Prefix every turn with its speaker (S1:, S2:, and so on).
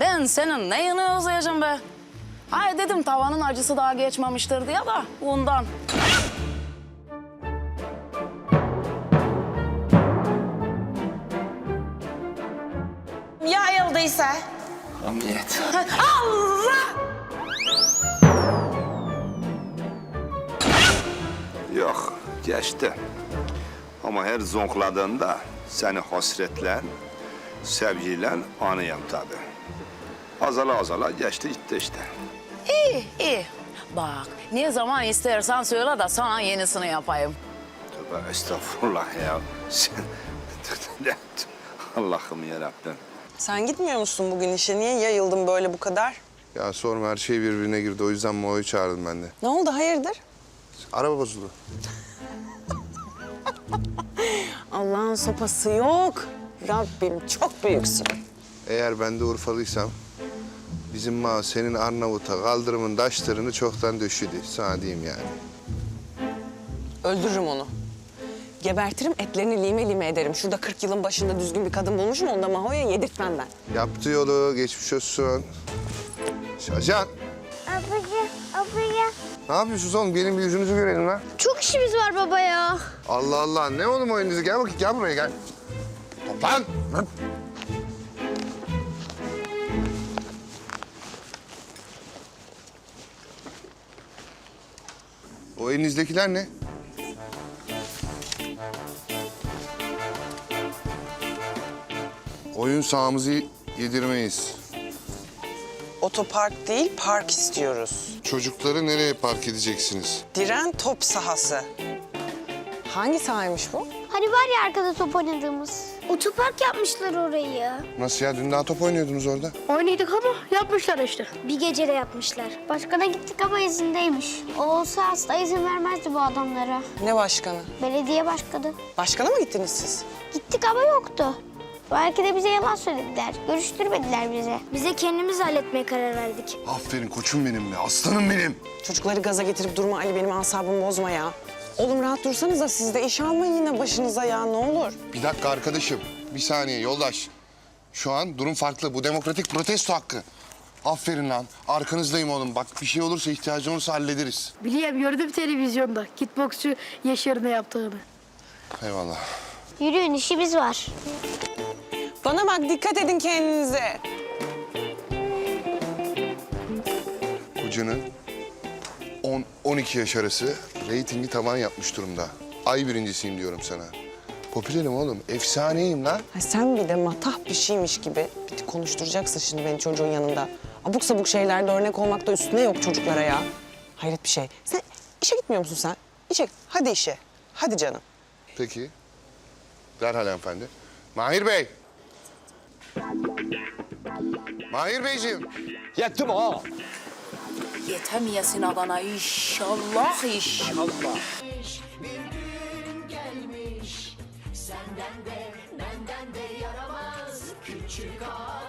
S1: Ben senin neyini özleyeceğim be? Hay dedim tavanın acısı daha geçmemiştir diye da ondan.
S2: Yayıldıysa.
S3: Hamiyet.
S1: Allah!
S3: Yok, geçti. Ama her zonkladığında seni hasretle, sevgiyle anıyım tabii. Azala azala geçti gitti işte.
S1: İyi, iyi. Bak, ne zaman istersen söyle de sana yenisini yapayım.
S3: Tövbe estağfurullah ya. Sen... Allah'ım yarabbim.
S2: Sen gitmiyor musun bugün işe? Niye yayıldın böyle bu kadar?
S4: Ya sorma her şey birbirine girdi. O yüzden Mo'yu çağırdım ben de.
S2: Ne oldu hayırdır?
S4: Araba bozuldu.
S2: Allah'ın sopası yok. Rabbim çok büyüksün.
S4: Eğer ben de Urfalıysam bizim ma senin Arnavut'a kaldırımın taşlarını çoktan döşüdü. Sana diyeyim yani.
S2: Öldürürüm onu. Gebertirim etlerini lime lime ederim. Şurada 40 yılın başında düzgün bir kadın bulmuşum. Onu da Maho'ya yedirtmem ben.
S4: Yaptı yolu, geçmiş olsun. Şacan,
S5: Abla, abla.
S4: ne yapıyorsunuz oğlum? Gelin bir yüzünüzü görelim lan.
S5: Çok işimiz var baba ya.
S4: Allah Allah, ne oğlum oyununuzu? Gel bakayım, gel buraya gel. Lan! Lan! O elinizdekiler ne? Oyun sahamızı yedirmeyiz.
S2: Otopark değil, park istiyoruz.
S4: Çocukları nereye park edeceksiniz?
S2: Diren top sahası. Hangi sahaymış bu?
S5: Hani var ya arkada top oynadığımız. Otopark yapmışlar orayı.
S4: Nasıl ya? Dün daha top oynuyordunuz orada.
S6: Oynadık ama yapmışlar işte.
S5: Bir gecede yapmışlar. Başkana gittik ama izindeymiş. O olsa asla izin vermezdi bu adamlara.
S2: Ne başkanı?
S5: Belediye başkanı.
S2: Başkana mı gittiniz siz?
S5: Gittik ama yoktu. Belki de bize yalan söylediler. Görüştürmediler bize. Bize kendimiz halletmeye karar verdik.
S4: Aferin koçum benim be. Aslanım benim.
S2: Çocukları gaza getirip durma Ali benim asabımı bozma ya. Oğlum rahat dursanız da siz de iş almayın yine başınıza ya ne olur.
S4: Bir dakika arkadaşım. Bir saniye yoldaş. Şu an durum farklı. Bu demokratik protesto hakkı. Aferin lan. Arkanızdayım oğlum. Bak bir şey olursa ihtiyacın olursa hallederiz.
S6: Biliyorum gördüm televizyonda kickboksçu Yaşar'ın ne yaptığını.
S4: Eyvallah.
S5: Yürüyün işimiz var.
S2: Bana bak dikkat edin kendinize.
S4: Kocanın 10-12 yaş arası reytingi tavan yapmış durumda. Ay birincisiyim diyorum sana. Popülerim oğlum. Efsaneyim lan.
S2: Ha, sen bir de matah bir şeymiş gibi bir de konuşturacaksın şimdi beni çocuğun yanında. Abuk sabuk şeylerde örnek olmakta üstüne yok çocuklara ya. Hayret bir şey. Sen işe gitmiyor musun sen? İşe hadi işe. Hadi canım.
S4: Peki. Derhal hanımefendi. Mahir Bey. Mahir Beyciğim.
S7: Yettim ha.
S1: Yetemeyesin adana inşallah inşallah.
S8: Senden de benden de yaramaz küçük ağa